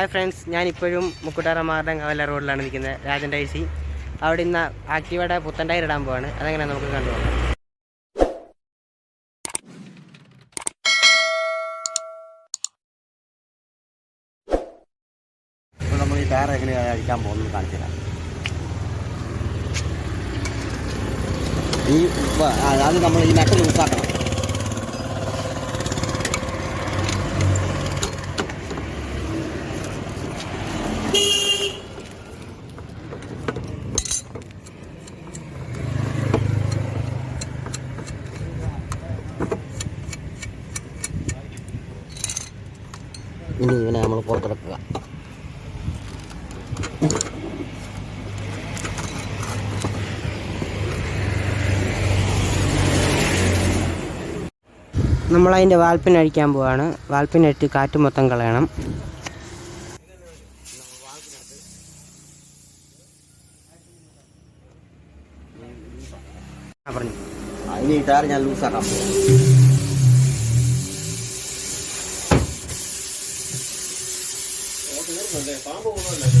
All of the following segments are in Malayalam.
ഹായ് ഫ്രണ്ട്സ് ഞാനിപ്പോഴും മുക്കുട്ടാറമാരുടെ കവല റോഡിലാണ് നിൽക്കുന്നത്. രാജൻ ഡൈസി. അവിടെ ഇന്ന് ആക്റ്റീവയുടെ പുത്തൻ ഇടാൻ പോവാണ്. അതെങ്ങനെ നമുക്ക് കണ്ടുപോകാം ഇപ്പോൾ നമ്മൾ ഈ ടയർ എങ്ങനെയാണ് അടിക്കാൻ പോകുന്നത് കാണിച്ചു ഈ ആദ്യം നമ്മൾ ഈ നട്ട് ലൂസാക്കണം നമ്മൾ പുറത്തെടുക്കുക നമ്മളതിന്റെ വാൽപ്പിൻ അഴിക്കാൻ പോവാണ്. വാൽപ്പിനിട്ട് കാറ്റ് മൊത്തം കളയണം. പറഞ്ഞു. അതിന് ടയർ ഞാൻ ലൂസാക്കാൻ പോകും 네.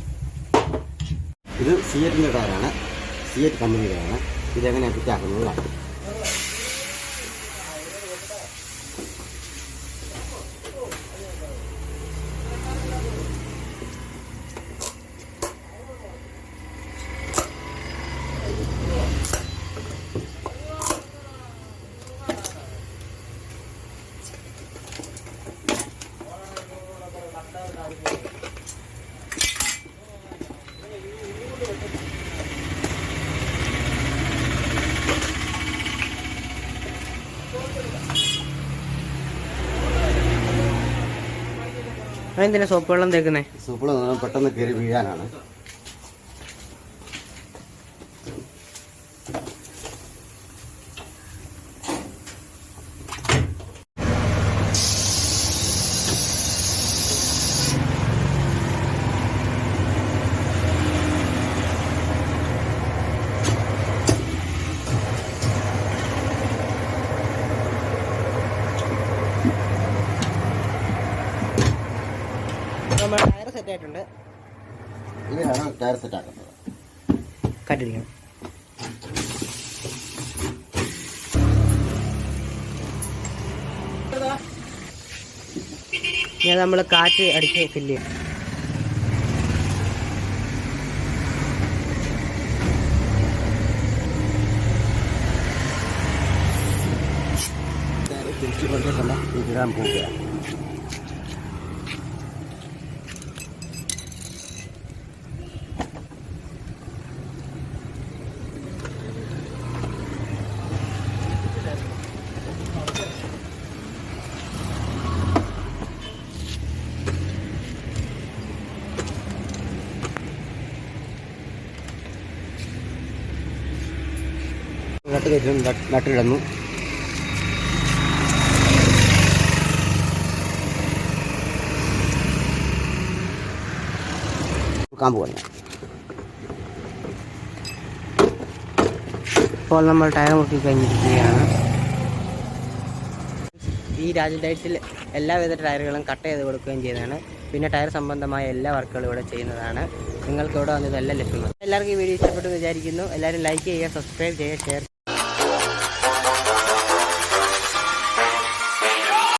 ഇത് സിയറ്റിന്റെ ടയറാണ് സിയറ്റ് കമ്പനിയുടെയാണ് ഇതെങ്ങനെയാണ് ഫിറ്റാക്കുന്നത് അതെന്തിനാ സോപ്പ് വെള്ളം തേക്കുന്നേ? സോപ്പ് വെള്ളം പെട്ടെന്ന് കയറി വീഴാനാണ്. നമ്മൾ ടയർ സെറ്റ് ആയിട്ടുണ്ട്. ഇങ്ങനെയാണ് ടയർ സെറ്റാക്കുന്നത് കാറ്റിരിക്കണം ഞാൻ നമ്മൾ കാറ്റ് അടിച്ച് ഫില്ല് ചെയ്യും. ടയർ തിരിച്ചു നട്ട് കയറ്റി നട്ടിടുന്നു കാമ്പ് ഇപ്പോൾ നമ്മൾ ടയർ മുട്ടി കഴിഞ്ഞിരിക്കുകയാണ്. ഈ രാജൻ ടയർസിൽ എല്ലാവിധ ടയറുകളും കട്ട് ചെയ്ത് കൊടുക്കുകയും ചെയ്യുന്നതാണ് പിന്നെ ടയർ സംബന്ധമായ എല്ലാ വർക്കുകളും ഇവിടെ ചെയ്യുന്നതാണ്. നിങ്ങൾക്ക് ഇവിടെ വന്ന് ലഭ്യമാണ്. എല്ലാവർക്കും ഈ വീഡിയോ ഇഷ്ടപ്പെട്ടു വിചാരിക്കുന്നു. എല്ലാവരും ലൈക്ക് ചെയ്യുക സബ്സ്ക്രൈബ് ചെയ്യുക ഷെയർ